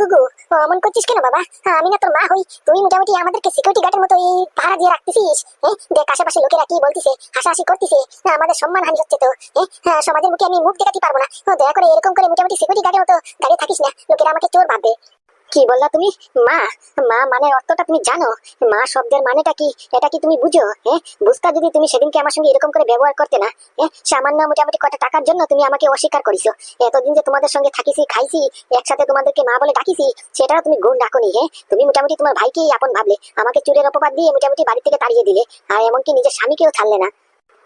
গুগু অমন করছিস কেন বাবা? আমি না তোর মা হই। তুই মোটামুটি আমাদেরকে সিকিউরিটি গার্ডের মতো এই ভাড়া দিয়ে রাখতেছিস হ্যাঁ? দেখ আশেপাশে লোকেরা কি বলতিছে, হাসাহাসি করতেছে আমাদের সম্মান হানি হচ্ছে তো হ্যাঁ? সমাজের মুখে আমি মুখ দেখাতে পারব না। দয়া করে এরকম করে মোটামুটি সিকিউরিটি গার্ডের মতো দাঁড়িয়ে থাকিস না। লোকেরা আমাকে চোর ভাববে। কি বললা তুমি? মা মা মানে অর্থটা তুমি জানো। মা শব্দের মানেটা কি? এটা কি তুমি বুঝো? হ্যাঁ বুঝতা যদি তুমি সেদিনকে আমার সঙ্গে এরকম করে ব্যবহার করতে না হ্যাঁ সামান্য মোটামুটি কটা টাকার জন্য তুমি আমাকে অস্বীকার করিছো। এতদিন যে তোমাদের সঙ্গে থাকিছি, খাইছি, একসাথে তোমাদেরকে মা বলে ডাকিছি, সেটাও তুমি গুণ ডাকনি হ্যাঁ তুমি মোটামুটি তোমার ভাইকেই আপন ভাবলে। আমাকে চুরের অপবাদ দিয়ে মোটামুটি বাড়ি থেকে তাড়িয়ে দিলে। আর এমনকি নিজের স্বামীকেও ছাড়লে না।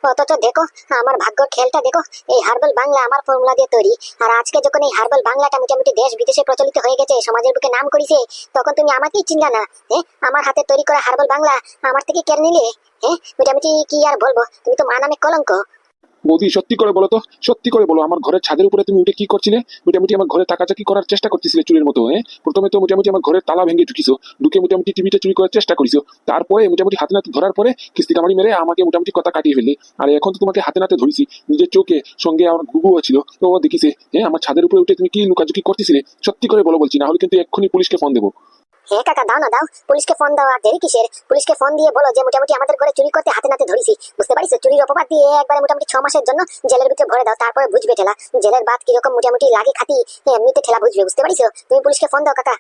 অথচ দেখো, আমার ভাগ্য খেলটা দেখো, এই হার্বাল বাংলা আমার ফর্মুলা দিয়ে তৈরি। আর আজকে যখন এই হার্বাল বাংলাটা মোটামুটি দেশ বিদেশে প্রচলিত হয়ে গেছে, সমাজের বুকে নাম করেছে, তখন তুমি আমাকেই চিনলা না হ্যাঁ আমার হাতে তৈরি করা হার্বাল বাংলা আমার থেকে কেড়ে নিলে হ্যাঁ মোটামুটি কি আর বলব? তুমি তো মা নামে কলঙ্ক। বৌদি সত্যি করে বলো তো, সত্যি করে বলো, আমার ঘরের ছাদের উপরে তুমি উঠে কি করছিলে? মোটামুটি আমার ঘরে তাকাচাকি করার চেষ্টা করতেছিলে চুরির মতো হ্যাঁ? প্রথমে তো মোটামুটি আমার ঘরের তালা ভেঙে ঢুকিছো, ঢুকে মোটামুটি টিভিটা চুরি করার চেষ্টা করিছো। তারপরে মোটামুটি হাতে নাতে ধরার পরে কিস্তি কামারি মেরে আমাকে মোটামুটি কথা কাটিয়ে ফেললে। আর এখন তো তোমাকে হাতে নাতে ধরেছি, নিজের চোখে সঙ্গে আমার গুগুও ছিল তো দেখিছে হ্যাঁ? আমার ছাদের উপরে উঠে তুমি কি লুকাচুকি করতেছিলে? সত্যি করে বলো বলছি, না হলে কিন্তু এক্ষুনি পুলিশকে ফোন দেবো। হ্যাঁ কাকা দাও না দাও। পুলিশকে ফোন দাও আর দেরি কিসের? পুলিশকে ফোন দিয়ে বলো যে মোটামুটি আমাদের ঘরে চুরি করতে হাতে নাতে ধরেছি। বুঝতে পারিস চুরির অপবাদ দিয়ে একবারে মোটামুটি ছ মাসের জন্য জেলের ভিতরে ভরে দাও তারপরে বুঝবে ঠেলা। জেলের বাদ কীরকম মোটামুটি লাগে খাতি এমনিতে ঠেলা বুঝবে বুঝতে পারিস তুমি পুলিশকে ফোন দাও কাকা।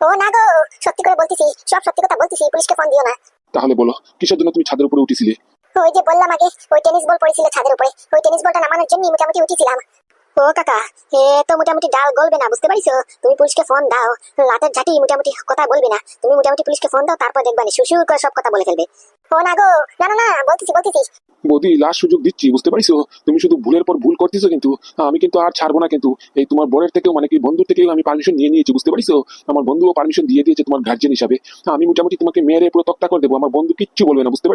ও না গো সত্যি করে বলতেছি সব সত্যি কথা বলতেছি পুলিশকে ফোন দিও না। তাহলে বলো কিসের জন্য তুমি ছাদের উপরে উঠেছিলে? ওই যে বললাম আগে ওই টেনিস বল পড়েছিল ছাদের উপরে। ওই টেনিস বলটা নামানোর জন্য মোটামুটি উঠেছিলাম। ও কাকা, এ তো মোটামুটি ডাল গলবে না, বুঝতে পারিস তুমি পুলিশকে ফোন দাও। লাতের ঝাঁটি মোটামুটি কথা বলবে না। তুমি মোটামুটি পুলিশকে ফোন দাও, তারপর দেখবা নি। সুসুর করে সব কথা বলে ফেলবে। মানে দিয়ে দিয়েছে তোমার গার্জেন হিসাবে। আমি মোটামুটি তোমাকে মেরে করে দেবো। আমার বন্ধু কিচ্ছু বলবে না, বুঝতে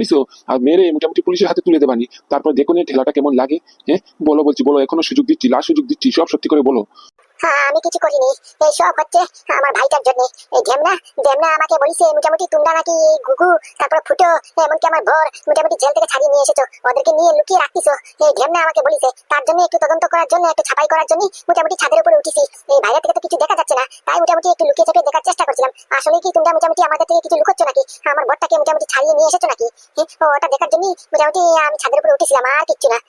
আর মেরে মোটামুটি পুলিশের হাতে তুলে দেবানি। তারপর দেখো ঠেলাটা কেমন লাগে হ্যাঁ? বলো, বলছি, বলো, এখনও সুযোগ দিচ্ছি লাস্ট সুযোগ দিচ্ছি, সব সত্যি করে বলো। আমি কিছু করিনি। এই সব হচ্ছে আমার ভাইটার জন্য। ঢেমনা ঢেমনা আমাকে বলিছে মোটামুটি তোমরা নাকি গুগু তারপর ফুটো এমনকি আমার বর মোটামুটি জেল থেকে ছাড়িয়ে নিয়ে এসেছ। ওদেরকে নিয়ে লুকিয়ে রাখতিছো এই ঢেমনা আমাকে বলিছে তার জন্য একটু তদন্ত করার জন্য একটু ছাপাই করার জন্য মোটামুটি ছাদের উপরে উঠেছি। এই বাইরে থেকে তো কিছু দেখা যাচ্ছে না। তাই মোটামুটি একটু লুকিয়ে চেপে দেখার চেষ্টা করছিলাম। আসলে কি তোমরা মোটামুটি আমাদের থেকে কিছু লুকোচ্ছ নাকি? আমার বরটাকে মোটামুটি ছাড়িয়ে নিয়ে এসেছ নাকি? হ্যাঁ, ওটা দেখার জন্য মোটামুটি আমি ছাদের উপরে উঠেছিলাম আর কিচ্ছু না।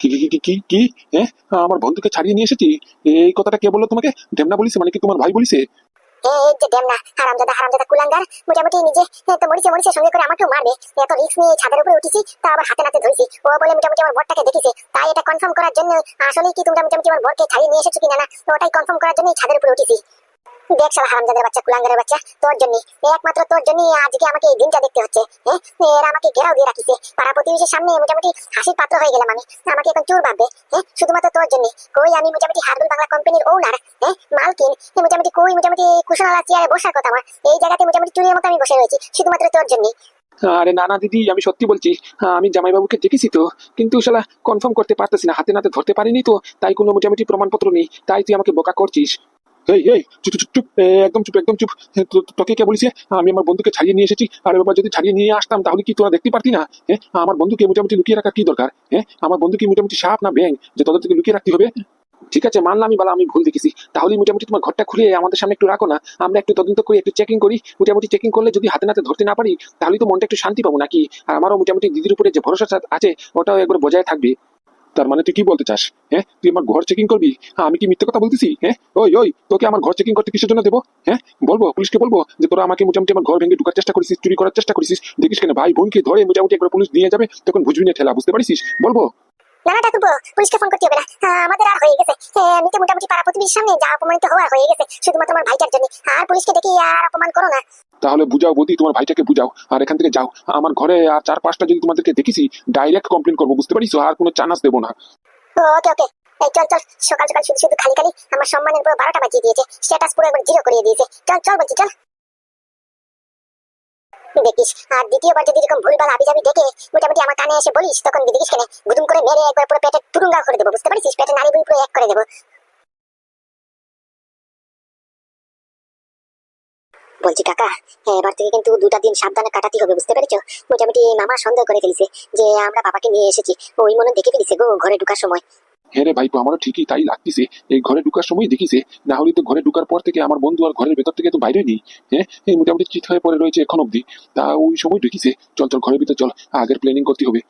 কি কি কি কি কি? হ্যাঁ আমার বন্ধুকে ছাড়িয়ে নিয়ে এসেছি। এই কথাটা কে বলল তোমাকে? ঢেমনা বলিছে মানে কি তোমার ভাই নিয়ে ছাদের উপরে উঠেছি, তা বলে, মোটামুটি আমার বরটাকে দেখেছে। তাই এটা কনফার্ম করার জন্য কি তোমরা মোটামুটি কিনা না? ওটাই কনফার্ম করার জন্যই ছাদের উপরে উঠেছি। দেখ শালা হারামজাদের বাচ্চা, কুলাঙ্গারের বাচ্চা, তোর জন্য একমাত্র তোর আজকে আমাকে এই দিনটা দেখতে হচ্ছে হ্যাঁ এরা আমাকে ঘেরাও দিয়ে রাখিছে। পাড়া প্রতিবেশীর সামনে মোটামুটি হাসির পাত্র হয়ে গেলাম আমি। আমাকে এখন ভাববে হ্যাঁ শুধুমাত্র তোর জন্য কই আমি মোটামুটি বাংলা কোম্পানির ওনার হ্যাঁ মালকিন। মোটামুটি কই মোটামুটি কুশনালা চেয়ারে বসার কথা আমার। এই জায়গাতে মোটামুটি মতো আমি বসে রয়েছি, শুধুমাত্র তোর জন্য আরে না না, দিদি, আমি সত্যি বলছি আমি জামাইবাবুকে দেখেছি তো, কিন্তু শালা কনফার্ম করতে পারতেছি না, হাতে নাতে ধরতে পারিনি তো, তাই কোনো মোটামুটি প্রমাণপত্র নেই, তাই তুই আমাকে বোকা করছিস। এই এই, চুপ চুপ চুপ একদম চুপ একদম চুপ। তোকে কে বলিস আমি আমার বন্ধুকে ছাড়িয়ে নিয়ে এসেছি। আর বাবা যদি ছাড়িয়ে নিয়ে আসতাম, তাহলে কি তোরা দেখতে পারতি না? হ্যাঁ আমার বন্ধুকে মোটামুটি লুকিয়ে রাখার কি দরকার? হ্যাঁ আমার বন্ধুকে মোটামুটি সাপ না ব্যাং যে তোদের থেকে লুকিয়ে রাখতে হবে? ঠিক আছে মানলাম আমি বলা, আমি ভুল দেখেছি। তাহলে মোটামুটি তোমার ঘরটা খুলে আমাদের সামনে একটু রাখো না। আমরা একটু তদন্ত করি, একটু চেকিং করি। মোটামুটি চেকিং করলে যদি হাতে নাতে ধরতে না পারি তাহলে তো মনটা একটু শান্তি পাবো নাকি? আর আমারও মোটামুটি দিদির উপরে যে ভরসা আছে, ওটাও একবার বজায় থাকবে। তার মানে তুই কি বলতে চাস? হ্যাঁ? তুই আমার ঘর চেকিং করবি? হ্যাঁ, আমি কি মিথ্যে কথা বলতেছি? হ্যাঁ? ওই ওই তোকে আমার ঘর চেকিং করতে কিসের জন্য দেবো? হ্যাঁ? বলব পুলিশকে বলব যে তোরা আমাকে মোটামুটি আমার ঘর ভেঙে ঢুকার চেষ্টা করেছিস চুরি করার চেষ্টা করেছিস। দেখিস কেন ভাই বোনকে ধরে মোটামুটি একবার পুলিশ নিয়ে যাবে তখন বুঝবি না ঠেলা বুঝতে পারিস বলব। না না ঠাকুরপো পুলিশকে ফোন করতে হবে না। আমাদের আর হয়ে গেছে। আমি তো মোটামুটি পাড়া প্রতিবেশীর সামনে যা অপমানিত হওয়ার হয়ে গেছে শুধুমাত্র আমার ভাইটার জন্য। আর পুলিশকে দেখি আর অপমান করো না। তাহলে বুঝাও বৌদি তোমার ভাইটাকে বুঝাও। আর এখান থেকে যাও। আমার ঘরে আর চার পাঁচটা যদি তোমাদেরকে দেখেছি ডাইরেক্ট কমপ্লেন করব বুঝতে পারিস আর কোনো চান্স দেবো না। ওকে ওকে। এই চল চল। সকাল সকাল শুধু শুধু খালি খালি। আমার সম্মানের পুরো বারোটা বাজিয়ে দিয়েছে। স্ট্যাটাস পুরো একবার জিরো করিয়ে দিয়েছে। চল চল বলছি চল। দেখিস। আর দ্বিতীয়বার যদি এরকম ভুলভাল আবিজাবি দেখে মোটামুটি আমার কানে এসে বলিস, তখন দেখিস কেন গুদুম করে মেরে একবার পুরো পেটে তুরুঙ্গা করে দেবো, বুঝতে পারিস পেটে নারী বুড়ি পুরো এক করে দেবো। বলছি, কাকা এবার থেকে কিন্তু দুটা দিন সাবধানে কাটাতে হবে, বুঝতে পেরেছ? মোটামুটি মামা সন্দেহ করে ফেলিছে যে আমরা বাবাকে নিয়ে এসেছি, ওই মনে দেখে ফেলিছে গো ঘরে ঢুকার সময়। হ্যাঁ রে ভাইপো আমারও ঠিকই তাই লাগতেছে। এই ঘরে ঢুকার সময় দেখিছে না হলে তো ঘরে ঢুকার পর থেকে আমার বন্ধু আর ঘরের ভেতর থেকে তো বাইরে নেই। হ্যাঁ মোটামুটি চিত হয়ে পড়ে রয়েছে এখন অব্দি তা ওই সময় ঢুকিছে চল চল ঘরের ভিতর চল আগের প্ল্যানিং করতে হবে।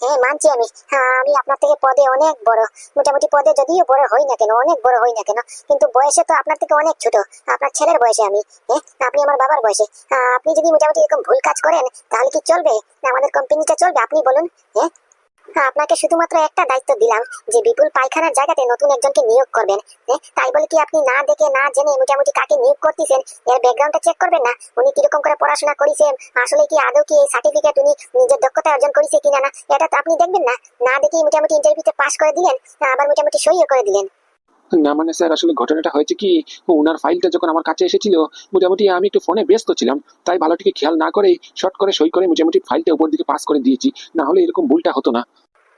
হ্যাঁ মানছি আমি। হ্যাঁ, আমি আপনার থেকে পদে অনেক বড়। মোটামুটি পদে যদিও বড় হই না কেন অনেক বড় হই না কেন কিন্তু বয়সে তো আপনার থেকে অনেক ছোট। আপনার ছেলের বয়সে আমি হ্যাঁ আপনি আমার বাবার বয়সে। আপনি যদি মোটামুটি এরকম ভুল কাজ করেন তাহলে কি চলবে? আমাদের কোম্পানিটা চলবে আপনি বলুন হ্যাঁ, আপনাকে শুধুমাত্র একটা দায়িত্ব দিলাম যে বিপুল পায়খানার জায়গাতে নতুন একজনকে নিয়োগ করবেন। হ্যাঁ, তাই বলে কি আপনি না দেখে না জেনে মোটামুটি কাকে নিয়োগ করতেছেন? এর ব্যাকগ্রাউন্ডটা চেক করবেন না? উনি কীরকম করে পড়াশোনা করেছেন? আসলে কি আদৌ কি এই সার্টিফিকেট উনি নিজের দক্ষতা অর্জন করেছে কিনা না? এটা তো আপনি দেখবেন না। না দেখে মোটামুটি ইন্টারভিউতে পাস করে দিলেন আবার মোটামুটি সইও করে দিলেন। না মানে স্যার, আসলে ঘটনাটা হয়েছে কি ওনার ফাইলটা যখন আমার কাছে এসেছিল, মোটামুটি আমি একটু ফোনে ব্যস্ত ছিলাম, তাই ভালোটিকে খেয়াল না করে শর্ট করে সই করে মোটামুটি ফাইলটা উপর দিকে পাস করে দিয়েছি। না হলে এরকম ভুলটা হতো না।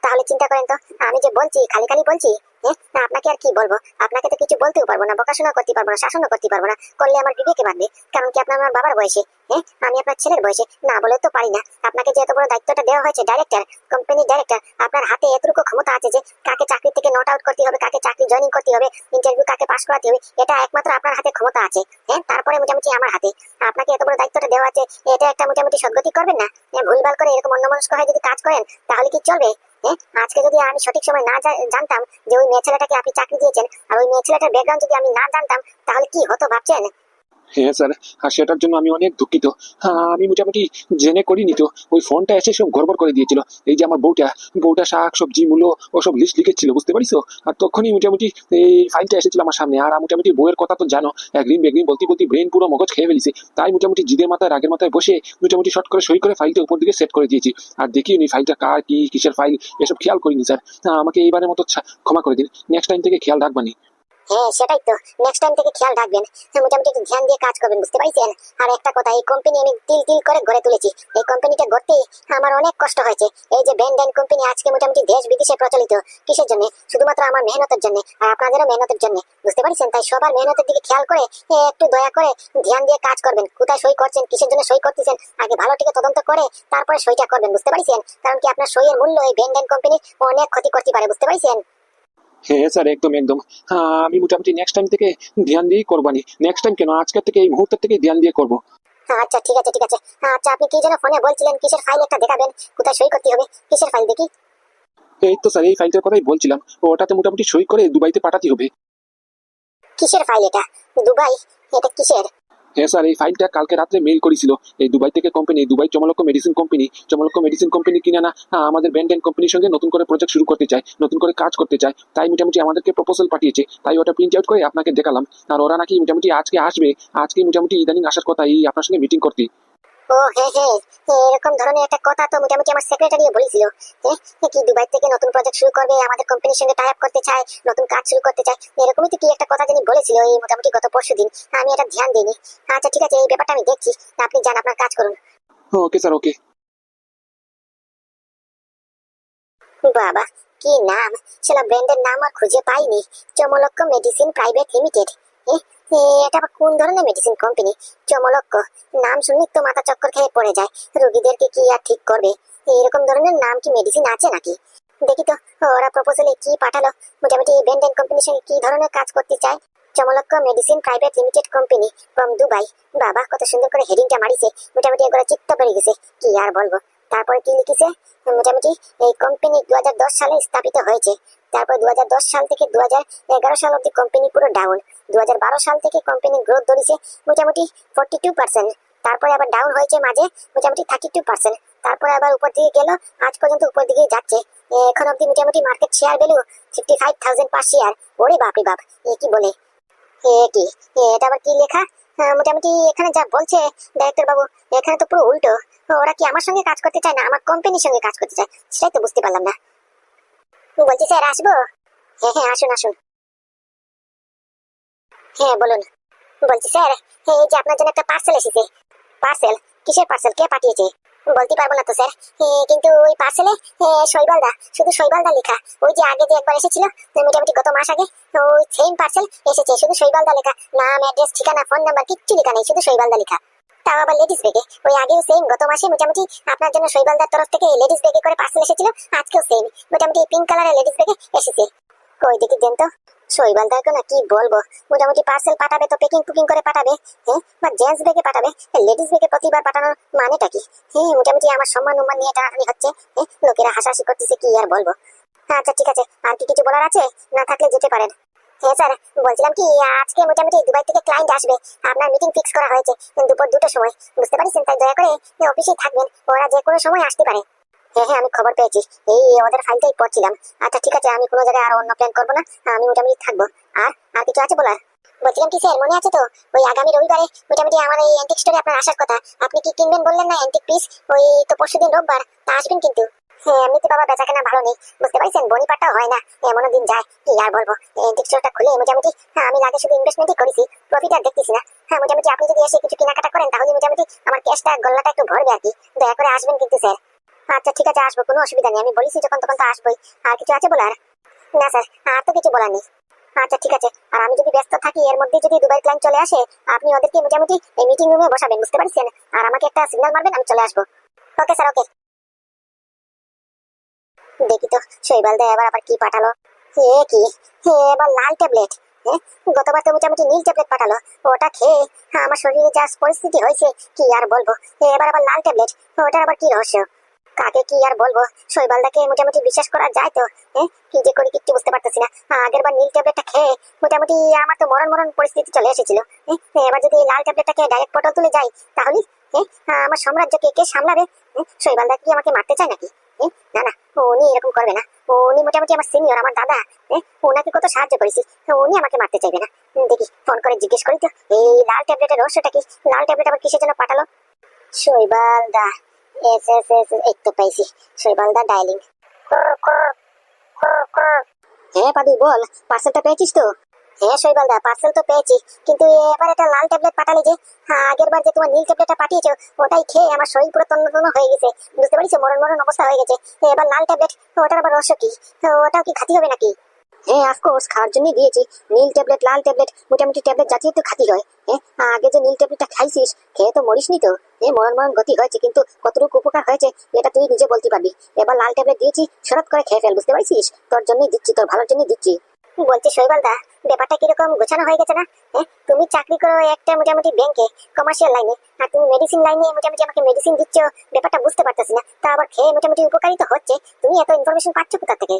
তাহলে চিন্তা করেন তো আমি যে বলছি খালি খালি বলছি হ্যাঁ? আপনাকে আর কি বলব? আপনাকে তো কিছু বলতেও পারব না বকাশোনা করতে পারব না শাসনও করতে পারব না করলে আমার বিবেকে বাঁধবে কারণ কি আপনার আমার বাবার বয়সে হ্যাঁ? আমি আপনার ছেলের বয়সে না বলে তো পারি না আপনাকে যে এত বড় দায়িত্বটা দেওয়া হয়েছে ডাইরেক্টর কোম্পানির ডাইরেক্টর আপনার হাতে এতটুকু ক্ষমতা আছে যে কাকে চাকরি থেকে নট আউট করতে হবে কাকে চাকরি জয়েনিং করতে হবে ইন্টারভিউ কাকে পাস করাতে হবে এটা একমাত্র আপনার হাতে ক্ষমতা আছে হ্যাঁ? তারপরে মোটামুটি আমার হাতে আপনাকে এত বড় দায়িত্বটা দেওয়া আছে এটা একটা মোটামুটি সদ্গতি করবেন না? হ্যাঁ, ভুলভাল করে এরকম অন্যমনস্ক হয়ে যদি কাজ করেন তাহলে কি চলবে? আজকে যদি আমি সঠিক সময় না জানতাম যে ওই মেয়ে ছেলেটাকে আপনি চাকরি দিয়েছেন আর ওই মেয়ে ছেলেটার ব্যাকগ্রাউন্ড যদি আমি না জানতাম, তাহলে কি হতো ভাবছেন? হ্যাঁ স্যার। আর সেটার জন্য আমি অনেক দুঃখিত। হ্যাঁ আমি মোটামুটি জেনে করিনি তো। ওই ফোনটা এসে সব গড়বড় করে দিয়েছিল। এই যে আমার বউটা বউটা শাক সবজি মূল্য ওসব লিস্ট লিখেছিল বুঝতে পারিস আর তখনই মোটামুটি এই ফাইলটা এসেছিল আমার সামনে। আর মোটামুটি বউয়ের কথা তো জানো। একদিন বেগদিন বলতে বলতে ব্রেন পুরো মগজ খেয়ে ফেলেছে। তাই মোটামুটি জিদের মাথায় রাগের মাথায় বসে মোটামুটি শর্ট করে সই করে ফাইলটা উপর দিকে সেট করে দিয়েছি। আর দেখিও নি ফাইলটা কার কি কিসের ফাইল এসব খেয়াল করিনি স্যার। হ্যাঁ, আমাকে এইবারের মতো ক্ষমা করে দিন। নেক্সট টাইম থেকে খেয়াল রাখবানি হ্যাঁ সেটাই তো। নেক্সট টাইম থেকে খেয়াল রাখবেন। হ্যাঁ, মোটামুটি একটু ধ্যান দিয়ে কাজ করবেন বুঝতে পারছেন? আর একটা কথা এই কোম্পানি আমি তিল তিল করে গড়ে তুলেছি। এই কোম্পানিটা গড়তে আমার অনেক কষ্ট হয়েছে। এই যে ব্যান্ড ড্যান্ড কোম্পানি আজকে মোটামুটি দেশ বিদেশে প্রচলিত। কিসের জন্য? শুধুমাত্র আমার মেহনতের জন্য আর আপনাদেরও মেহনতের জন্য। বুঝতে পারছেন? তাই সবার মেহনতের দিকে খেয়াল করে একটু দয়া করে ধ্যান দিয়ে কাজ করবেন। কোথায় সই করছেন কিসের জন্য সই করতেছেন আগে ভালো থেকে তদন্ত করে তারপরে সইটা করবেন বুঝতে পারছেন? কারণ কি আপনার সইয়ের মূল্য এই ব্যান্ড ড্যান্ড কোম্পানি অনেক ক্ষতি করতে পারে বুঝতে পারছেন? হ্যাঁ স্যার একদম একদম। আমি মোটামুটি নেক্সট টাইম থেকে ধ্যান দিয়েই করবানি। নেক্সট টাইম কেন? আজকের থেকে এই মুহূর্তের থেকে ধ্যান দিয়ে করব। আচ্ছা ঠিক আছে ঠিক আছে। আচ্ছা আপনি কি যেন ফোনে বলছিলেন কিসের ফাইল একটা দেখাবেন? কোথায় সই করতে হবে? কিসের ফাইল দেখি? এই তো স্যার এই ফাইলটার কথাই বলছিলাম। ওটাতে মোটামুটি সই করে দুবাইতে পাঠাতে হবে। কিসের ফাইল এটা? দুবাই? এটা কিসের? হ্যাঁ স্যার এই ফাইলটা কালকে রাত্রে মেইল করেছিল। এই দুবাই থেকে কোম্পানি দুবাই চমলক্ষ মেডিসিন কোম্পানি চমলক্ষ মেডিসিন কোম্পানি কিনে না হ্যাঁ, আমাদের ব্যান্ড অ্যান্ড কোম্পানির সঙ্গে নতুন করে প্রজেক্ট শুরু করতে চায় নতুন করে কাজ করতে চায় তাই মোটামুটি আমাদেরকে প্রপোজাল পাঠিয়েছে তাই ওটা প্রিন্ট আউট করে আপনাকে দেখালাম। আর ওরা নাকি মোটামুটি আজকে আসবে আজকে মোটামুটি ইদানিং আসার কথা এই আপনার সঙ্গে মিটিং করতে। ও হ্যাঁ হ্যাঁ এরকম ধরনের একটা কথা তো মোটামুটি আমার সেক্রেটারিও বলেছিল। হ্যাঁ কি দুবাই থেকে নতুন প্রজেক্ট শুরু করবে আমাদের কোম্পানির সঙ্গে টাই আপ করতে চায় নতুন কাজ শুরু করতে চায় এরকমই তো কি একটা কথা জানি বলেছিল এই মোটামুটি গত পরশু দিন আমি এটা ধ্যান দিইনি। আচ্ছা ঠিক আছে এই ব্যাপারটা আমি দেখছি আপনি যান আপনার কাজ করুন। Okay sir okay. বাবা কি নাম? সেটা ব্র্যান্ডের নাম আর খুঁজে পাইনি। চমলক্ষ মেডিসিন প্রাইভেট লিমিটেড এটা কোন ধরনের মেডিসিন কোম্পানি চমলক্ষ নাম শুনলে তো মাথা চক্কর খেয়ে পড়ে যায়। রোগীদেরকে কি আর ঠিক করবে? এরকম ধরনের নাম কি মেডিসিন আছে নাকি? দেখি তো, ওরা প্রপোজালে কি পাঠালো? মোটামুটি এই ব্র্যান্ড কোম্পানির সঙ্গে কি ধরনের কাজ করতে চায়? চমলক্ষ medicine private limited company from Dubai বাবা, কত সুন্দর করে হেডিংটা মারিছে। মোটামুটি একবার চিত্ত পেরে গেছে। কি আর বলব? তারপরে কি লিখেছে? মোটামুটি এই কোম্পানি দু হাজার দশ সালে স্থাপিত হয়েছে। তারপর দু হাজার দশ সাল থেকে দু হাজার এগারো সাল অব্দি কোম্পানি পুরো ডাউন দু হাজার বারো সাল থেকে কোম্পানি গ্রোথ ধরেছে মোটামুটি ফোরটি টু পার্সেন্ট তারপরে আবার ডাউন হয়েছে মাঝে মোটামুটি থার্টি টু পার্সেন্ট তারপরে আবার উপর দিকে গেল, আজ পর্যন্ত উপর দিকে যাচ্ছে। এখন অব্দি মোটামুটি market share value fifty five thousand per share ওরে বাপরে বাপ, এ কি বলে? এ কি? এটা আবার কি লেখা? মোটামুটি এখানে যা বলছে ডাইরেক্টর বাবু, এখানে তো পুরো উল্টো। ওরা কি আমার সঙ্গে কাজ করতে চায় না? আমার কোম্পানির সঙ্গে কাজ করতে চায়? সেটাই তো বুঝতে পারলাম না। বলছি স্যার আসব? হ্যাঁ হ্যাঁ আসুন আসুন। হ্যাঁ বলুন। বলছি স্যার এই যে আপনার জন্য একটা পার্সেল এসেছে। পার্সেল কিসের পার্সেল কে পাঠিয়েছে? বলতে পারব না তো স্যার। এ, কিন্তু ওই পার্সেলে শৈবালদা শুধু শৈবালদা লেখা। ওই যে আগে যে একবার এসেছিল মোটামুটি গত মাস আগে ওই সেম পার্সেল এসেছে শুধু শৈবালদা লেখা। নাম অ্যাড্রেস ঠিকানা ফোন নাম্বার কিচ্ছু লেখা নেই শুধু শৈবালদা লেখা। তাও আবার লেডিস ব্যাগে ওই আগেও সেম গত মাসে মোটামুটি আপনার জন্য শৈবালদার তরফ থেকে লেডিস ব্যাগে করে পার্সেল এসেছিল, আজকেও সেম মোটামুটি পিঙ্ক কালারের লেডিস ব্যাগে এসেছে। দেখি দেন তো। না কি বলব? মোটামুটি পার্সেল পাঠাবে তো প্যাকিং করে পাঠাবে হ্যাঁ? বা জেন্টস ব্যাগে পাঠাবে। লেডিস ব্যাগে প্রতিবার পাঠানোর মানেটা কি? হ্যাঁ মোটামুটি আমার সম্মান উম্মান নিয়ে টানাটানি হচ্ছে হ্যাঁ? লোকেরা হাসাহাসি করতেছে, কি আর বলব? আচ্ছা ঠিক আছে। আর কি কিছু বলার আছে? না থাকলে যেতে পারেন। হ্যাঁ স্যার, বলছিলাম কি, আজকে মোটামুটি দুবাই থেকে ক্লায়েন্ট আসবে। আপনার মিটিং ফিক্স করা হয়েছে দুপুর দুটোর সময়। বুঝতে পারছেন? তাই দয়া করে অফিসেই থাকবেন, ওরা যে কোনো সময় আসতে পারে। হ্যাঁ হ্যাঁ আমি খবর পেয়েছি। এই ওদের ফাইলটাই পড়ছিলাম। আচ্ছা ঠিক আছে, আমি কোনো জায়গায় আর অন্য প্ল্যান করব না, আমি মোটামুটি থাকব। আর আর কিছু আছে বলার? বলছিলাম কি, স্যার, মনে আছে তো? ওই আগামী রবিবারে মোটামুটি আমার এই অ্যান্টিক স্টোরে আপনার আসার কথা। আপনি কি কিনবেন বললেন না অ্যান্টিক পিস ওই তো পরশুদিন রোববার, তা আসবেন কিন্তু। বাবা ভালো নেই। বুঝতে পারছেন? হয় না। এমনও দিন যায়। কি আর বলব? খুলে মোটামুটি হ্যাঁ আমি লাগে শুধু ইনভেস্টমেন্টই করেছি প্রফিট আর দেখতেছি না। হ্যাঁ মোটামুটি আপনি যদি এসে কিছু কেনাকাটা করেন, তাহলে মোটামুটি আমার ক্যাশটা গল্লাটা একটু ভরবে আর কি। দয়া করে আসবেন কিন্তু, স্যার। আচ্ছা ঠিক আছে, আসব, কোনো অসুবিধা নেই। আমি বলেছি যখন তখন তো আসবোই। আর কিছু আছে বলার? না, স্যার, আর তো কিছু বলার নেই। আচ্ছা ঠিক আছে। আর আমি যদি ব্যস্ত থাকি, এর মধ্যে যদি দুবাই চলে আসে, আপনি ওদেরকে মোটামুটি মিটিং রুমে বসাবেন, বুঝতে পারছেন? আর আমাকে একটা সিগন্যাল মারবেন, আমি চলে আসব। ওকে স্যার ওকে দেখি তো, শৈবাল দা এবার আবার কি পাঠালো? হে কি? এবার লাল ট্যাবলেট। গতবার তো মোটামুটি নীল ট্যাবলেট পাঠালো। ওটা খেয়ে আমার শরীরে যা পরিস্থিতি হয়েছে, কি আর বলব? এবার আবার লাল ট্যাবলেট। ওটার আবার কি রহস্য? কাকে কি আর বলব? শৈবালদাকে মোটামুটি বিশ্বাস করা যায় তো? কি যে করি কিচ্ছু বুঝতে পারতেছি না। আগের বার নীল ট্যাবলেটটা খেয়ে মোটামুটি আমার তো মরণ মরণ পরিস্থিতি চলে এসেছিল। এবার যদি লাল ট্যাবলেটটাকে ডাইরেক্ট পটল তুলে যাই, তাহলে? আমার সাম্রাজ্যকে কে সামলাবে? শৈবালদা কি আমাকে মারতে চায় নাকি? না না, উনি এরকম করবে না। উনি মোটামুটি আমার সিনিয়র আমার দাদা। ওনাকে কত সাহায্য করেছি। উনি আমাকে মারতে চাইবে না। দেখি ফোন করে জিজ্ঞেস করি তো। এই লাল ট্যাবলেটের রহস্যটা কি? লাল ট্যাবলেট আবার কিসের জন্য পাঠালো? শৈবালদা এস এস এস এই তো পেয়েছি শৈবালদা ডাইলিং হ্যাঁ পাদু বল। পার্সেলটা পেয়েছিস তো? হ্যাঁ শৈবালদা পার্সেল তো পেয়েছি, কিন্তু এবার একটা লাল ট্যাবলেট পাঠালে যে হ্যাঁ আগের বার যে তোমার নীল ট্যাবলেটটা পাঠিয়েছো, ওটাই খেয়ে আমার শরীর পুরো তন্ন হয়ে গেছে। বুঝতে পারছ মরণ মরণ অবস্থা হয়ে গেছে। এবার লাল ট্যাবলেট, ওটার আবার রহস্য কি? ওটাও কি খাতি হবে নাকি? হ্যাঁ অফকোর্স খাওয়ার জন্যই দিয়েছি। নীল ট্যাবলেট, লাল ট্যাবলেট, মোটামুটি ট্যাবলেট জাতীয় তো খাতি হয়। হ্যাঁ আগে যে নীল ট্যাবলেটটা খাইছিস, খেয়ে তো মরিসনি তো। এই মরণ মরণ গতি হয়েছে, কিন্তু কতটুকু উপকার হয়েছে, এটা তুই নিজে বলতে পারবি। এবার লাল ট্যাবলেট দিয়েছি, শরৎ করে খেয়ে ফেল, বুঝতে পারছিস? তোর জন্যই দিচ্ছি, তোর ভালোর জন্যই দিচ্ছি। বলছি শৈবালদা? ব্যাপারটা কীরকম গোছানো হয়ে গেছে না? হ্যাঁ তুমি চাকরি করো একটা মোটামুটি ব্যাংকে কমার্শিয়াল লাইনে আর তুমি মেডিসিন লাইনে মোটামুটি আমাকে মেডিসিন দিচ্ছ, ব্যাপারটা বুঝতে পারতেছি না। তা আবার খেয়ে মোটামুটি উপকারিত হচ্ছে। তুমি এত ইনফরমেশন পাচ্ছ কোথা থেকে?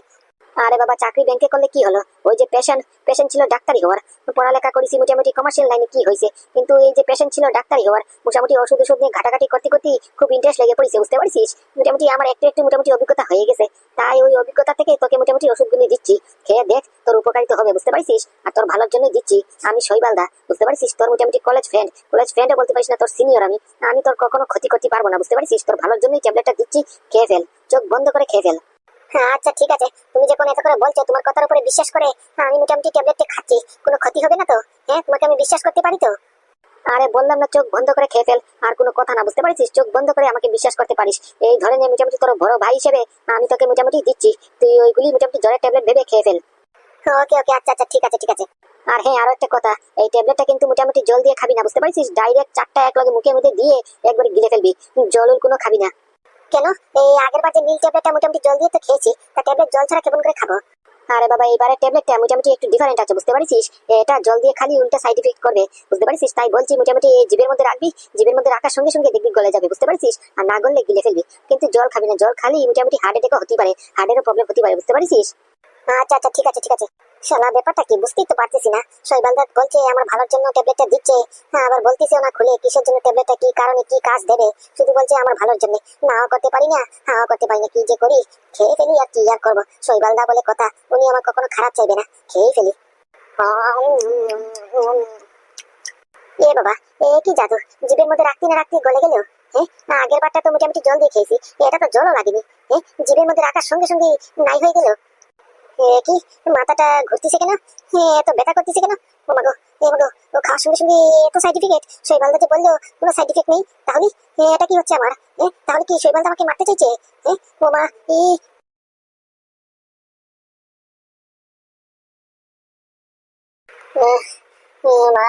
আরে বাবা, চাকরি ব্যাংকে করলে কি হলো? ওই যে পেশেন্ট পেশেন্ট ছিল ডাক্তারি হওয়ার। পড়ালেখা করেছি, মোটামুটি কমার্শিয়াল লাইনে কি হয়েছে? কিন্তু এই যে পেশেন্ট ছিল ডাক্তারি হওয়ার, মোটামুটি ওষুধ ওষুধ নিয়ে ঘাটাঘাটি করতে করতে খুব ইন্টারেস্ট লেগে পড়েছে, বুঝতে পারছিস? মোটামুটি আমার একটু একটু মোটামুটি অভিজ্ঞতা হয়ে গেছে। তাই ওই অভিজ্ঞতা থেকে তোকে মোটামুটি ওষুধগুলো দিচ্ছি। খেয়ে দেখ, তোর উপকারিত হবে, বুঝতে পারছিস? আর তোর ভালোর জন্যই দিচ্ছি। আমি শৈবালদা বুঝতে পারছিস? তোর মোটামুটি কলেজ ফ্রেন্ড কলেজ ফ্রেন্ডও বলতে পারিস না, তোর সিনিয়র আমি। আমি তোর কখনো ক্ষতি করতে পারব না, বুঝতে পারছিস? তোর ভালোর জন্যই ট্যাবলেটটা দিচ্ছি, খেয়ে ফেল। চোখ বন্ধ করে খেয়ে ফেল। আচ্ছা ঠিক আছে। তুমি যখন এত করে বলছো তোমার কথার উপরে বিশ্বাস করে হ্যাঁ, আমি মোটামুটি ট্যাবলেটটা খাচ্ছি কোনো ক্ষতি হবে না তো? হ্যাঁ তোমাকে আমি বিশ্বাস করতে পারি তো? আরে বললাম না চোখ বন্ধ করে খেয়ে ফেল। আর কোনো কথা না বুঝতে পারছিস চোখ বন্ধ করে আমাকে বিশ্বাস করতে পারিস। এই ধরনের মোটামুটি তোর বড় ভাই হিসেবে আমি তোকে মোটামুটি দিচ্ছি। তুই ওইগুলি মোটামুটি জ্বরের ট্যাবলেট ভেবে খেয়ে ফেল। ওকে ওকে আচ্ছা আচ্ছা ঠিক আছে ঠিক আছে। আর হ্যাঁ আরও একটা কথা। এই ট্যাবলেটটা কিন্তু মোটামুটি জল দিয়ে খাবি না বুঝতে পারছিস ডাইরেক্ট চারটা এক লগে মুখের মধ্যে দিয়ে একবার গিলে ফেলবি। জল কোনো খাবি না। কেন? এই আগের বার যে নীল ট্যাবলেটটা মোটামুটি জল দিয়ে তো খেয়েছি, তা ট্যাবলেট জল ছাড়া কেমন করে খাব? আরে বাবা, এবারে ট্যাবলেটটা মোটামুটি একটু ডিফারেন্ট আছে, বুঝতে পারছিস? এটা জল দিয়ে খালি উল্টা সাইড ইফেক্ট করবে, বুঝতে পারছিস? তাই বলছি মোটামুটি এই জিভের মধ্যে রাখবি জীবের মধ্যে রাখার সঙ্গে সঙ্গে দেখবি গলে যাবে, বুঝতে পারছিস? আর না গললে গিলে ফেলবি, কিন্তু জল খাবি না, জল খালি মোটামুটি হার্ট অ্যাটাকও হতে পারে হার্টেরও প্রবলেম হতে পারে, বুঝতে পারছিস? আচ্ছা আচ্ছা ঠিক আছে ঠিক আছে। শালা, ব্যাপারটা কি? বুঝতেই তো পারতেছি না। শৈবালদা বলছে, আমার ভালোর জন্য ট্যাবলেটটা দিচ্ছে। হ্যাঁ আবার বলতেছে না খুলে কিসের জন্য ট্যাবলেটটা কি কারণে কি কাজ দেবে? শুধু বলছে, আমার ভালোর জন্য। নাও করতে পারি না। হাও করতে পারি না। কি যে করি? খেয়ে ফেলি আর কি আর করব? শৈবালদা বলে কথা, উনি আমার কখনো খারাপ চাইবে না। খেয়েই ফেলি। এ বাবা, এ কি জাদু? জিভের মধ্যে রাখতে না রাখতে গলে গেল? হ্যাঁ আগের বারটা তো মোটামুটি জল দিয়ে খেয়েছি, এটা তো জলও লাগেনি। হ্যাঁ জিভের মধ্যে রাখার সঙ্গে সঙ্গে নাই হয়ে গেল? এ কি মাথাটা ঘুরতেছে কেন? এত ব্যথা করতেছে কেন? ও মাগো এ মাগো ও খাওয়ার সঙ্গে সঙ্গে এত সার্টিফিকেট শৈবালদা যে বলল, কোনো সার্টিফিকেট নেই। তাহলে এটা কি হচ্ছে আমার? হ্যাঁ তাহলে কি শৈবালদা আমাকে মারতে চাইছে? হ্যাঁ ও মা ই মা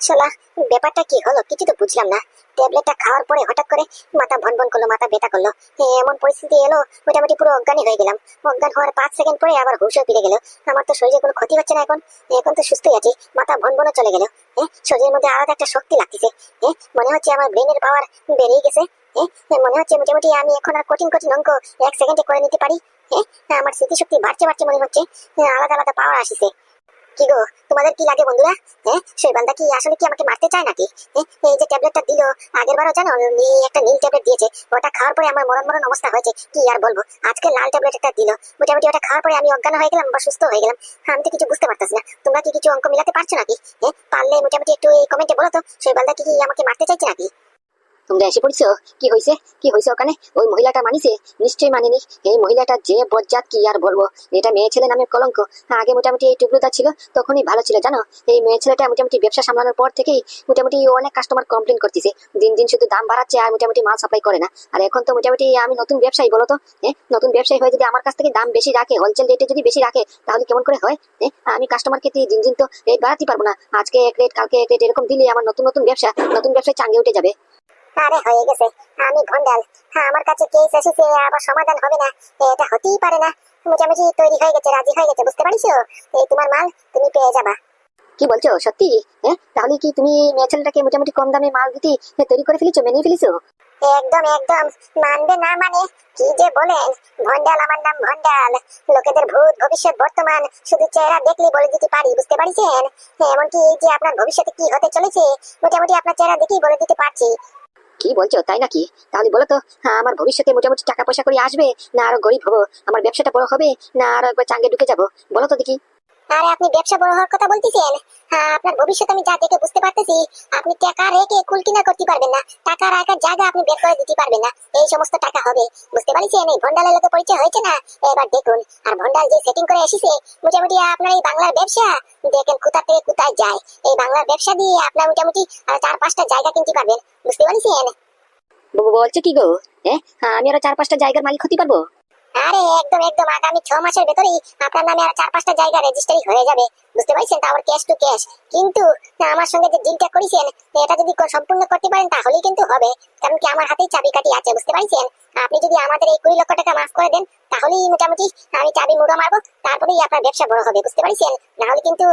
শালা ব্যাপারটা কি হলো? কিছু তো বুঝলাম না। ট্যাবলেটটা খাওয়ার পরে হঠাৎ করে মাথা ভন ভন করল মাথা ব্যথা করল। এমন পরিস্থিতি এলো মোটামুটি পুরো অজ্ঞানী হয়ে গেলাম। অজ্ঞান হওয়ার পাঁচ সেকেন্ড পরে আবার হুশও ফিরে গেল। আমার তো শরীরে কোনো ক্ষতি হচ্ছে না এখন। এখন তো সুস্থই আছি মাথা ভন ভনও চলে গেল। এ, শরীরের মধ্যে আলাদা একটা শক্তি লাগতেছে। হ্যাঁ মনে হচ্ছে আমার ব্রেনের পাওয়ার বেড়েই গেছে। এ, মনে হচ্ছে মোটামুটি আমি এখন আর কঠিন কঠিন অঙ্ক এক সেকেন্ডে করে নিতে পারি। হ্যাঁ আমার স্মৃতিশক্তি বাড়ছে বাড়ছে মনে হচ্ছে। আলাদা আলাদা পাওয়ার আসিছে। কি গো তোমাদের কি লাগে বন্ধুরা? হ্যাঁ বান্দা কি আসলে কি আমাকে মারতে চায় নাকি? হ্যাঁ, এই যে ট্যাবলেটটা দিল আগের বারও জানো একটা নীল ট্যাবলেট দিয়েছে ওটা খাওয়ার পরে আমার মরণ মরণ অবস্থা হয়েছে কি আর বলব? আজকে লাল ট্যাবলেট একটা দিল মোটামুটি ওটা খাওয়ার পরে আমি অজ্ঞান হয়ে গেলাম বা সুস্থ হয়ে গেলাম। আমি তো কিছু বুঝতে পারতেছি না তোমরা কি কিছু অঙ্ক মিলাতে পারছ নাকি? হ্যাঁ পারলে মোটামুটি একটু এই কমেন্টে বলো তো কি কি আমাকে মারতে চাইছে নাকি? তোমরা এসে পড়ছো? কি হয়েছে কি হয়েছে ওখানে? ওই মহিলাটা মানিছে নিশ্চয়ই মানিনি। এই মহিলাটা যে বজ্জাত কি আর বলব? এটা মেয়ে ছেলে নামে কলঙ্ক। আগে মোটামুটি এই টুকরোটা ছিল, তখনই ভালো ছিল, জানো? এই মেয়ে ছেলেটা মোটামুটি ব্যবসা সামলানোর পর থেকেই মোটামুটি অনেক কাস্টমার কমপ্লেন করতেছে। দিন দিন শুধু দাম বাড়াচ্ছে আর মোটামুটি মাল সাপ্লাই করে না। আর এখন তো মোটামুটি আমি নতুন ব্যবসায়ী, বলো তো? হ্যাঁ নতুন ব্যবসায়ী হয়ে যদি আমার কাছ থেকে দাম বেশি রাখে হোলসেল রেটে যদি বেশি রাখে, তাহলে কেমন করে হয়? হ্যাঁ আমি কাস্টমারকে দিন দিন তো রেট বাড়াতে পারব না। আজকে এক রেট কালকে এক রেট এরকম দিলে আমার নতুন নতুন ব্যবসা, নতুন ব্যবসায় চাঙ্গে উঠে যাবে। আরে হয়ে গেছে। আমি ভন্ডাল হ্যাঁ আমার কাছে কেস এসেছে আবার সমাধান হবে না। এটা হতেই পারে না। মোটামুটি তৈরি হয়ে গেছে রাজি হয়ে গেছে বুঝতে পারিস এই তোমার মাল তুমি পেয়ে যাবা। কি বলছো সত্যি? হ্যাঁ তাহলে কি তুমি মেয়ে ছেলেটাকে মোটামুটি কম দামে মাল দিতে তৈরি করে ফেলেছো মেনে ফেলেছো? একদম একদম। মানবে না মানে? কি যে বলেন? ভন্ডাল আমার নাম ভন্ডাল লোকেদের ভূত ভবিষ্যৎ বর্তমান। শুধু চেহারা দেখলে বলে দিতে পারি বুঝতে পারছেন? এমনকি এই যে আপনার ভবিষ্যতে কি হতে চলেছে মোটামুটি আপনার চেহারা দেখেই বলে দিতে পারছি। কি বলছো তাই নাকি? তাহলে বলো তো হ্যাঁ, আমার ভবিষ্যতে মোটামুটি টাকা পয়সা করে আসবে না আরও গরিব হব আমার ব্যবসাটা বড় হবে না আরও একবার চাঙ্গে ঢুকে যাব বলো তো দেখি। আরে আপনি ব্যবসা বড় হওয়ার কথা বলতেছেন? হ্যাঁ আপনার ভবিষ্যৎ আমি যা দেখে বুঝতে পারতেছি আপনি টাকা রেখে কুল কিনা করতে পারবেন না। টাকা রাখার জায়গা আপনি বের করে দিতে পারবেন না। এই সমস্ত টাকা হবে। বুঝতে পারছেন? এই ভন্ডালের লোকে পরিচয় হয়েছে না? এবার দেখুন। আর ভন্ডাল যে সেটিং করে এসেছে মোটামুটি আপনার এই বাংলার ব্যবসা দেখেন কোথা থেকে কোথায় যায়। এই বাংলার ব্যবসা দিয়ে আপনার মোটামুটি চার পাঁচটা জায়গা কিনতে পারবেন। বুঝতে পারছেন? বলছো কি গো? হ্যাঁ, আমি আরও চার পাঁচটা জায়গার মালিক হতে পারব? আরে, একদম একদম। আগামী ছ মাসের ভেতরেই আপনার নামে আর চার পাঁচটা জায়গা হয়ে যাবে। বুঝতে পারছেন? ক্যাশ টু ক্যাশ কিন্তু আমার সঙ্গে যে ডিলটা করেছেন, এটা যদি সম্পূর্ণ করতে পারেন, তাহলেই কিন্তু হবে। কারণ কি আমার হাতেই চাবি কাটি আছে, বুঝতে পারছেন? আপনি যদি আমাদের এই কুড়ি লক্ষ টাকা মাফ করে দেন, তাহলেই মোটামুটি আমি চাবি মুড়ো মারবো, তারপরেই আপনার ব্যবসা বড় হবে, বুঝতে পারছেন? নাহলে কিন্তু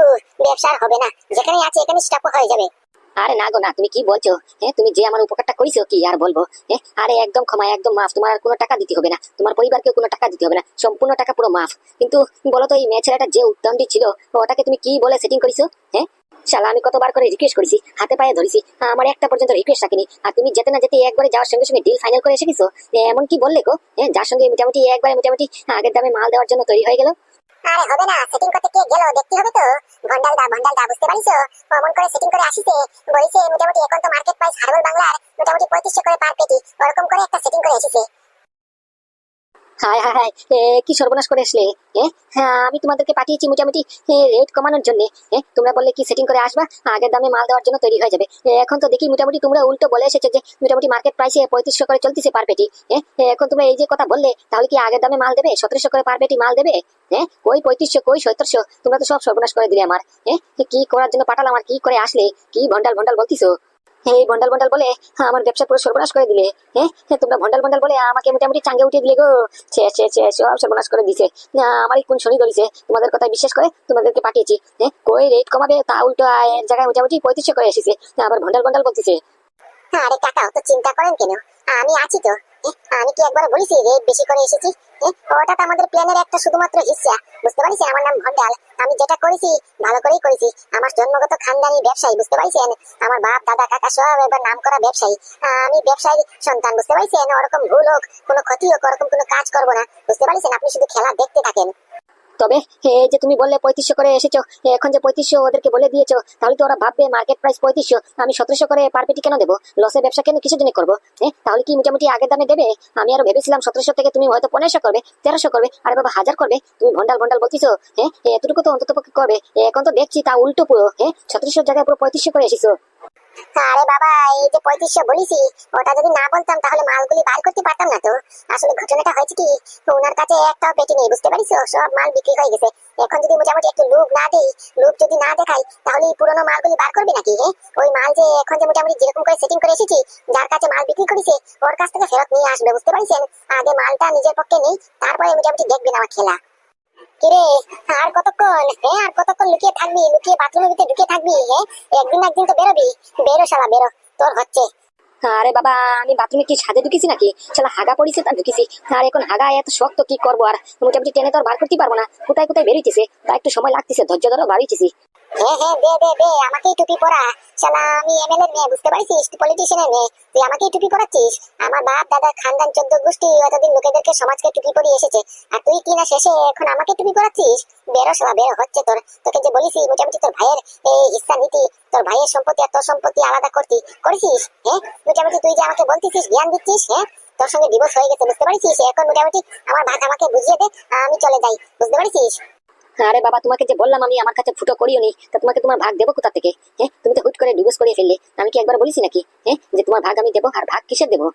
ব্যবসা হবে না। যেখানে আছে এখানে স্টপ হয়ে যাবে। আরে না গো না, তুমি কি বলছো? হ্যাঁ তুমি যে আমার উপকারটা করেছ, কি আর বলব? হ্যাঁ আরে একদম ক্ষমা, একদম মাফ। তোমার আর কোনো টাকা দিতে হবে না। তোমার পরিবারকে কোনো টাকা দিতে হবে না। সম্পূর্ণ টাকা পুরো মাফ। কিন্তু বলো তো, এই মেয়ে ছেলেটা যে উদ্যমটি ছিল ওটাকে তুমি কি বলে সেটিং করেছ? হ্যাঁ শালা, আমি কতবার করে রিকোয়েস্ট করেছি, হাতে পায়ে ধরেছি। আমার একটা পর্যন্ত রিকোয়েস্ট রাখিনি। আর তুমি যেতে না যেতে একবারে যাওয়ার সঙ্গে সঙ্গে ডিল ফাইনাল করে এসে গেছো এমন কি বললে গো? হ্যাঁ যার সঙ্গে মোটামুটি একবারে মোটামুটি আগের দামে মাল দেওয়ার জন্য তৈরি হয়ে গেল? আরে হবে না সেটিং করতে কে গেল, দেখতে হবে তো। ভন্ডাল দা ভন্ডাল দা, বুঝতে পারিস অমন করে সেটিং করে আসিছে বলছে, মোটামুটি এখন তো মার্কেট প্রাইস হারবল বাংলার মোটামুটি পঁয়ত্রিশশো করে পার পেটি। ওরকম করে একটা সেটিং করে এসেছে হায় হায় হায় কি সর্বনাশ করে আসলে হ্যাঁ আমি তোমাদেরকে পাঠিয়েছি মোটামুটি রেট কমানোর জন্য তোমরা বললে কি সেটিং করে আসবা? আগের দামে মাল দেওয়ার জন্য তৈরি হয়ে যাবে। এখন তো দেখি মোটামুটি তোমরা উল্টো বলে এসেছ যে, মোটামুটি মার্কেট প্রাইসে পঁয়ত্রিশশো করে চলতেছে পার পেটি এখন তোমরা এই যে কথা বললে, তাহলে কি আগের দামে মাল দেবে? সতেরোশো করে পার পেটি মাল দেবে? হ্যাঁ কই পঁয়ত্রিশশো, কই সতেরোশো তোমরা তো সব সর্বনাশ করে দিলে আমার হ্যাঁ কি করার জন্য পাঠালাম আর কি করে আসলে? কি ভন্ডাল ভন্ডাল বলতিছো? এই বন্ডাল বন্ডাল বলে আমার ব্যবসা পুরো সর্বনাশ করে দিলে। হ্যাঁ হ্যাঁ, তোমরা ভন্ডাল বন্ডাল বলে আমাকে মোটামুটি চাঙ্গে উঠিয়ে দিলে গো। সব সর্বনাশ করে দিছে। আমার আমারই কোন শনি ধরেছে। তোমাদের কথা বিশ্বাস করে তোমাদেরকে পাঠিয়েছি। হ্যাঁ কই রেট কমাবে? তা উল্টো এক জায়গায় মোটামুটি পঁয়ত্রিশশো করে এসেছে। আবার ভন্ডাল বন্ডাল বলতেছে। আরে কাকা অত চিন্তা করেন কেন? আমি আছি তো। আমি কি একবার বলেছি রেট বেশি করে এসেছি? ওটা তো আমাদের প্ল্যানের একটা শুধুমাত্র হিস্সা বুঝতে পারছেন? আমার নাম ভন্ডাল আমি যেটা করেছি, ভালো করেই করেছি। আমার জন্মগত খানদানি ব্যবসায়ী, বুঝতে পারছেন? আমার বাপ, দাদা, কাকা সব এবার নাম করা ব্যবসায়ী আমি ব্যবসায়ী সন্তান, বুঝতে পারছেন? ওরকম ভুল হোক, কোনো ক্ষতি হোক, ওরকম কোনো কাজ করব না। বুঝতে পারছেন? আপনি শুধু খেলা দেখতে থাকেন। তবে এই যে তুমি বললে পঁয়ত্রিশশো করে এসেছ এখন যে পঁয়ত্রিশশো ওদেরকে বলে দিয়েছ, তাহলে তো ওরা ভাববে মার্কেট প্রাইস পঁয়ত্রিশশো, আমি সতেরোশো করে পার পেটি কেন দেবো? লসের ব্যবসা কেন কিসের জন্য করব তাহলে কি মোটামুটি আগের দামে দেবে? আমি আরও ভেবেছিলাম সতেরোশো থেকে তুমি হয়তো পনেরোশো করবে, তেরোশো করবে, আরে বাবা, হাজার করবে? তুমি ভন্ডাল ভন্ডাল বলছিছো হ্যাঁ এতটুকু তো অন্তত পক্ষে করবে এখন তো দেখছি তা উল্টো পুরো হ্যাঁ সতেরোশোর জায়গায় পুরো পঁয়ত্রিশশো করে এসেছ। আরে বাবা, এই যে পঁয়ত্রিশশো বলিসি ওটা যদি না বলতাম তাহলে মালগুলি বার করতে পারতাম না তো। আসলে ঘটনাটা হয়েছে কি, ওনার কাছে একটাও পেটি নেই, বুঝতে পারিস সব মাল বিক্রি হয়ে গেছে। এখন যদি মোটামুটি একটু লুক না দেই লুক যদি না দেখাই, তাহলে এই পুরোনো মালগুলি বার করবে নাকি হ্যাঁ? ওই মাল যে এখন যে মোটামুটি যেরকম করে সেটিং করে এসেছি, যার কাছে মাল বিক্রি করেছে, ওর কাছ থেকে ফেরত নিয়ে আসবে, বুঝতে পারছেন? আগে মালটা নিজের পক্ষে নেই, তারপরে মোটামুটি দেখবেন আমার খেলা। কিরে আর কতক্ষণ? হ্যাঁ আর কতক্ষণ লুকিয়ে থাকবি? লুকিয়ে বাথরুমের ভিতরে ঢুকে থাকবি? হ্যাঁ একদিন একদিন তো বেরোবি। বেরো শালা, বেরো। তোর হচ্ছে। আরে বাবা, আমি বাথরুমে কি ছাদে ঢুকেছি নাকি? শালা হাগা পড়েছে তা ঢুকেছি। আর এখন হাগা এত শক্ত কি করব আর? মোটামুটি টেনে তো আর বার করতে পারব না। কোথায় কোথায় বেরিয়েছে তা একটু সময় লাগতেছে, ধৈর্য ধরো বাড়িয়েছি হ্যাঁ হ্যাঁ দে দে দে, আমাকেই টুপি পরা। শালা, আমি এমএলএ মেয়ে, বুঝতে পারছিস? পলিটিশিয়ানের মেয়ে। তুই আমাকেই টুপি পরাচ্ছিস? আমার বাপ, দাদা, খানদান, চোদ্দ গোষ্ঠী, এতদিন লোকেদেরকে সমাজকে টুপি পরিয়ে এসেছে। আর তুই কি না শেষে এখন আমাকে টুপি পরাচ্ছিস? বেরো, শালা, বেরো, হচ্ছে তোর। তোকে যে বলিস মোটামুটি তোর ভাইয়ের এই হিস্সা নীতি, তোর ভাইয়ের সম্পত্তি আর তোর সম্পত্তি আলাদা করতি। করেছিস? হ্যাঁ? মোটামুটি তুই যে আমাকে বলতেছিস, জ্ঞান দিচ্ছিস? হ্যাঁ? তোর সঙ্গে ডিভোর্স হয়ে গেছে, বুঝতে পারছিস? এখন মোটামুটি আমার ভাগ আমাকে বুঝিয়ে দে, আমি চলে যাই। বুঝতে পারছিস? আরে বাবা, তোমাকে যে বললাম আমি আমার কাছে ফুটো করিও নি, তা তোমাকে তোমার ভাগ দেবো কোথা থেকে? হ্যাঁ তুমি তো হুট করে ডিভোর্স করিয়ে ফেললে আমি কি একবার বলিস নাকি? হ্যাঁ যে তোমার ভাগ আমি দেবো আর ভাগ কিসের দেবো?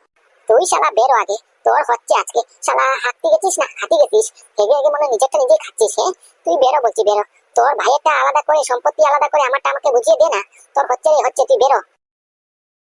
তুই শালা বেরো আগে, তোর হচ্ছে আজকে, শালা হাঁটতে গেছিস না? হাঁটি গেছিস? হেগে হেগে মনে নিজেরটা নিজেই খাচ্ছিস হ্যাঁ? তুই বেরো বলছি, বেরো। তোর ভাইয়েরটা আলাদা করে, সম্পত্তি আলাদা করে আমারটা আমাকে বুঝিয়ে দে না। তোর হচ্ছে হচ্ছে, তুই বেরো।